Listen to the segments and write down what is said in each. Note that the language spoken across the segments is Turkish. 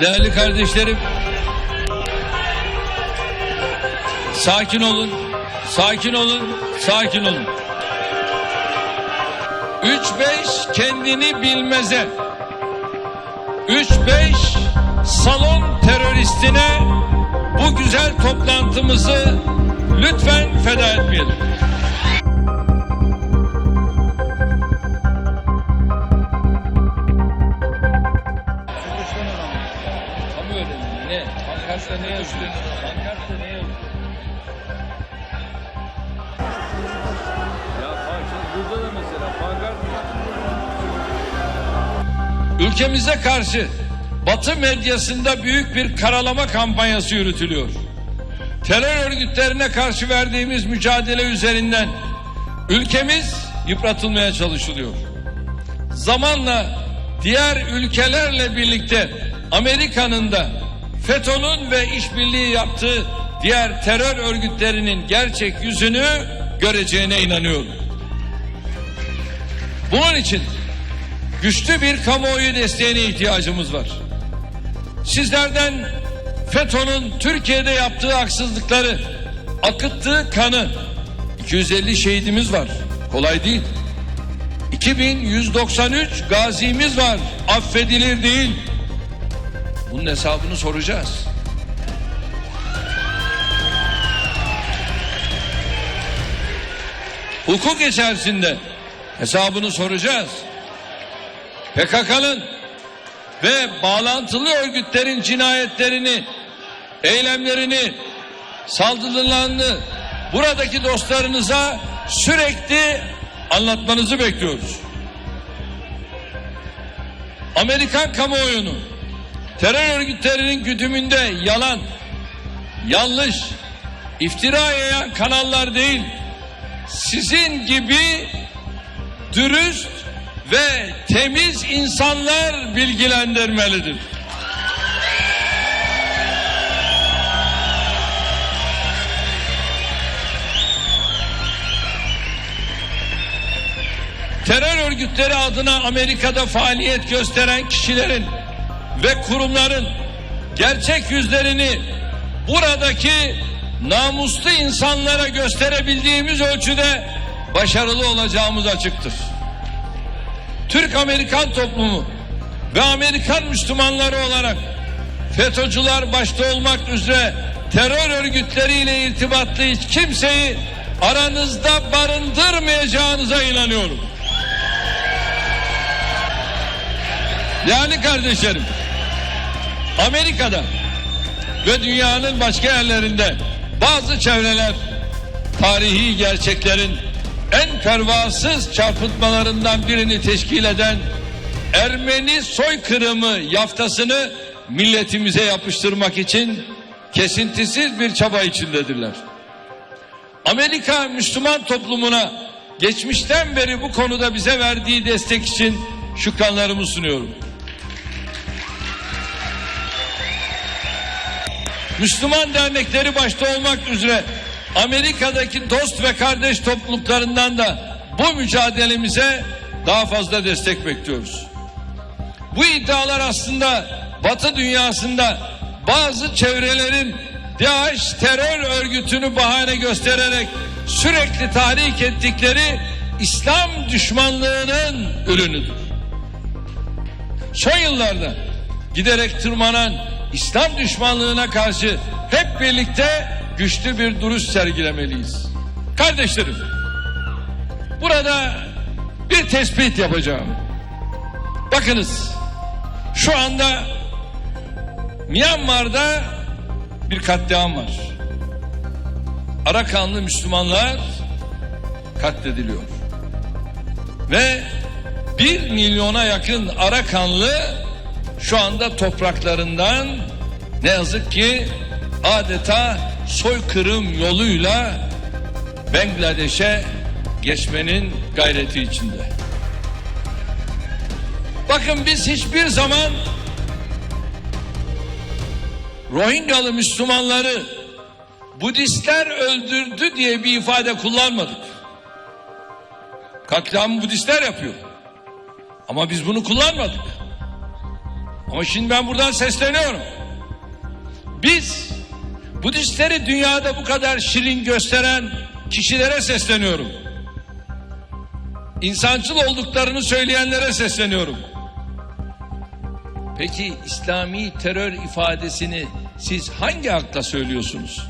Değerli kardeşlerim, sakin olun, sakin olun, sakin olun. 3-5 kendini bilmeze, 3-5 salon teröristine bu güzel toplantımızı lütfen feda etmeyelim. Ne yazıyor? Pankartta ne yazıyor? Ya burada da mesela pankart Ülkemize karşı Batı medyasında büyük bir karalama kampanyası yürütülüyor. Terör örgütlerine karşı verdiğimiz mücadele üzerinden ülkemiz yıpratılmaya çalışılıyor zamanla diğer ülkelerle birlikte Amerika'nın da FETÖ'nün ve işbirliği yaptığı diğer terör örgütlerinin gerçek yüzünü göreceğine inanıyorum. Bunun için güçlü bir kamuoyu desteğine ihtiyacımız var. Sizlerden FETÖ'nün Türkiye'de yaptığı haksızlıkları, akıttığı kanı 250 şehidimiz var. Kolay değil. 2193 gazimiz var. Affedilir değil. Bunun hesabını soracağız. Hukuk içerisinde hesabını soracağız. PKK'nın ve bağlantılı örgütlerin cinayetlerini, eylemlerini, saldırılarını buradaki dostlarınıza sürekli anlatmanızı bekliyoruz. Amerikan kamuoyunu terör örgütlerinin güdümünde yalan, yanlış, iftira yayan kanallar değil, sizin gibi dürüst ve temiz insanlar bilgilendirmelidir. terör örgütleri adına Amerika'da faaliyet gösteren kişilerin ve kurumların gerçek yüzlerini buradaki namuslu insanlara gösterebildiğimiz ölçüde başarılı olacağımız açıktır. Türk-Amerikan toplumu ve Amerikan Müslümanları olarak FETÖ'cüler başta olmak üzere terör örgütleriyle irtibatlı hiç kimseyi aranızda barındırmayacağınıza inanıyorum. Değerli kardeşlerim, Amerika'da ve dünyanın başka yerlerinde bazı çevreler tarihi gerçeklerin en pervasız çarpıtmalarından birini teşkil eden Ermeni soykırımı yaftasını milletimize yapıştırmak için kesintisiz bir çaba içindedirler. Amerika Müslüman toplumuna geçmişten beri bu konuda bize verdiği destek için şükranlarımı sunuyorum. Müslüman dernekleri başta olmak üzere Amerika'daki dost ve kardeş topluluklarından da bu mücadelemize daha fazla destek bekliyoruz. Bu iddialar aslında Batı dünyasında bazı çevrelerin DAEŞ terör örgütünü bahane göstererek sürekli tahrik ettikleri İslam düşmanlığının ürünüdür. Son yıllarda giderek tırmanan İslam düşmanlığına karşı hep birlikte güçlü bir duruş sergilemeliyiz. Kardeşlerim, burada bir tespit yapacağım. Bakınız, şu anda Myanmar'da bir katliam var. Arakanlı Müslümanlar katlediliyor. Ve bir milyona yakın Arakanlı şu anda topraklarından ne yazık ki adeta soykırım yoluyla Bangladeş'e geçmenin gayreti içinde. Bakın biz hiçbir zaman Rohingyalı Müslümanları Budistler öldürdü diye bir ifade kullanmadık. Katliamı Budistler yapıyor. Ama biz bunu kullanmadık. Ama şimdi ben buradan sesleniyorum. Biz Budistleri dünyada bu kadar şirin gösteren kişilere sesleniyorum. İnsancıl olduklarını söyleyenlere sesleniyorum. Peki İslami terör ifadesini siz hangi hakta söylüyorsunuz?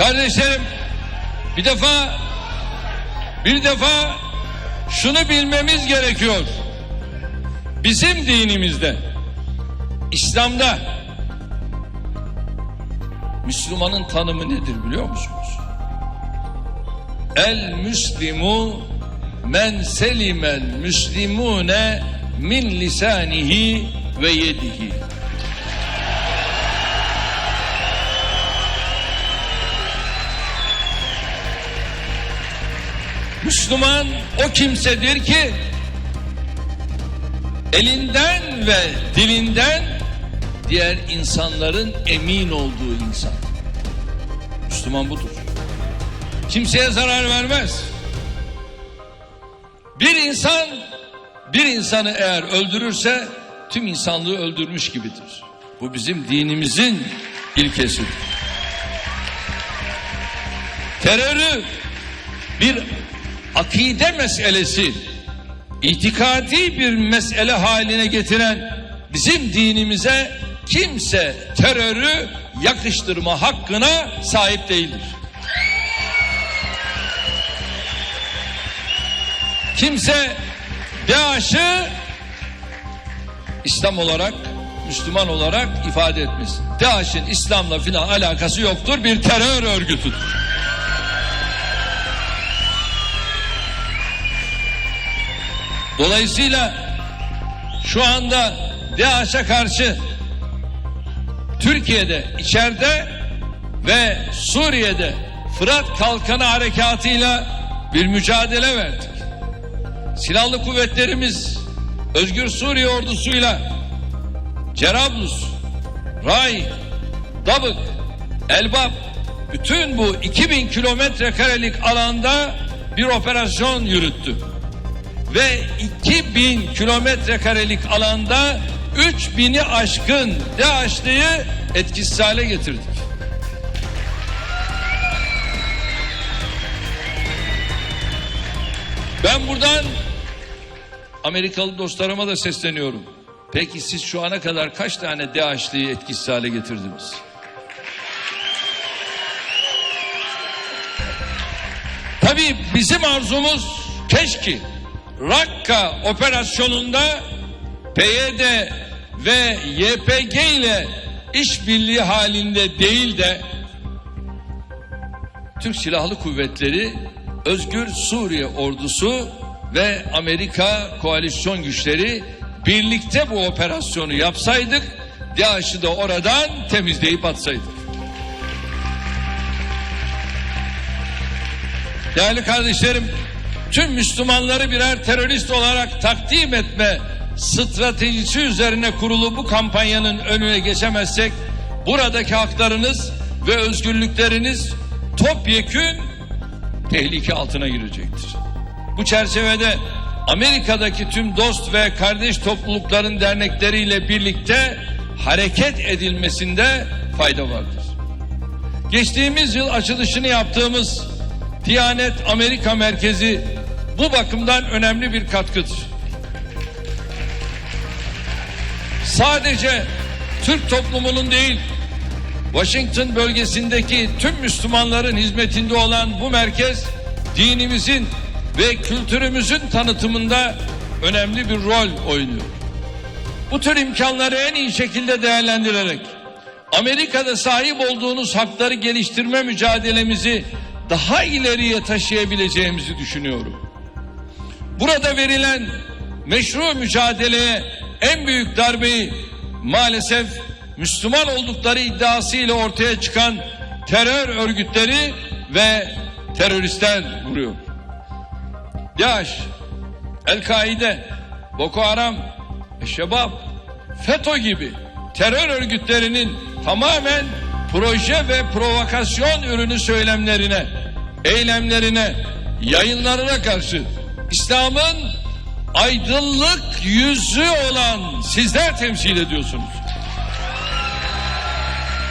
Kardeşlerim bir defa bir defa şunu bilmemiz gerekiyor. Bizim dinimizde İslam'da Müslümanın tanımı nedir biliyor musunuz? El Müslimu men selimel müslimune min lisanihi ve yedihi. Müslüman o kimsedir ki elinden ve dilinden diğer insanların emin olduğu insan. Müslüman budur. Kimseye zarar vermez. Bir insan bir insanı eğer öldürürse tüm insanlığı öldürmüş gibidir. Bu bizim dinimizin ilkesidir. Terörü bir akide meselesi, itikadi bir mesele haline getiren bizim dinimize kimse terörü yakıştırma hakkına sahip değildir. Kimse DAEŞ'ı İslam olarak, Müslüman olarak ifade etmesin. DAEŞ'in İslam'la filan alakası yoktur, bir terör örgütüdür. Dolayısıyla şu anda DAEŞ'e karşı Türkiye'de içeride ve Suriye'de Fırat Kalkanı Harekatı'yla bir mücadele verdik. Silahlı kuvvetlerimiz Özgür Suriye ordusuyla Cerablus, Ray, Dabık, Elbap bütün bu 2000 kilometre karelik alanda bir operasyon yürüttü ve 2000 kilometre karelik alanda 3000'i aşkın DAEŞ'liyi etkisiz hale getirdik. Ben buradan Amerikalı dostlarıma da sesleniyorum. Peki siz şu ana kadar kaç tane DAEŞ'liyi etkisiz hale getirdiniz? Tabii bizim arzumuz keşke Rakka operasyonunda PYD ve YPG ile işbirliği halinde değil de Türk Silahlı Kuvvetleri, Özgür Suriye Ordusu ve Amerika koalisyon güçleri birlikte bu operasyonu yapsaydık, DAEŞ'ı da oradan temizleyip atsaydık. Değerli kardeşlerim, tüm Müslümanları birer terörist olarak takdim etme stratejisi üzerine kurulu bu kampanyanın önüne geçemezsek buradaki haklarınız ve özgürlükleriniz topyekün tehlike altına girecektir. Bu çerçevede Amerika'daki tüm dost ve kardeş toplulukların dernekleriyle birlikte hareket edilmesinde fayda vardır. Geçtiğimiz yıl açılışını yaptığımız Diyanet Amerika Merkezi bu bakımdan önemli bir katkıdır. Sadece Türk toplumunun değil, Washington bölgesindeki tüm Müslümanların hizmetinde olan bu merkez dinimizin ve kültürümüzün tanıtımında önemli bir rol oynuyor. Bu tür imkanları en iyi şekilde değerlendirerek Amerika'da sahip olduğunuz hakları geliştirme mücadelemizi daha ileriye taşıyabileceğimizi düşünüyorum. Burada verilen meşru mücadeleye en büyük darbeyi maalesef Müslüman oldukları iddiasıyla ortaya çıkan terör örgütleri ve teröristler vuruyor. DAEŞ, El-Kaide, Boko Haram, Şebab, FETÖ gibi terör örgütlerinin tamamen proje ve provokasyon ürünü söylemlerine, eylemlerine, yayınlarına karşı İslam'ın aydınlık yüzü olan sizler temsil ediyorsunuz.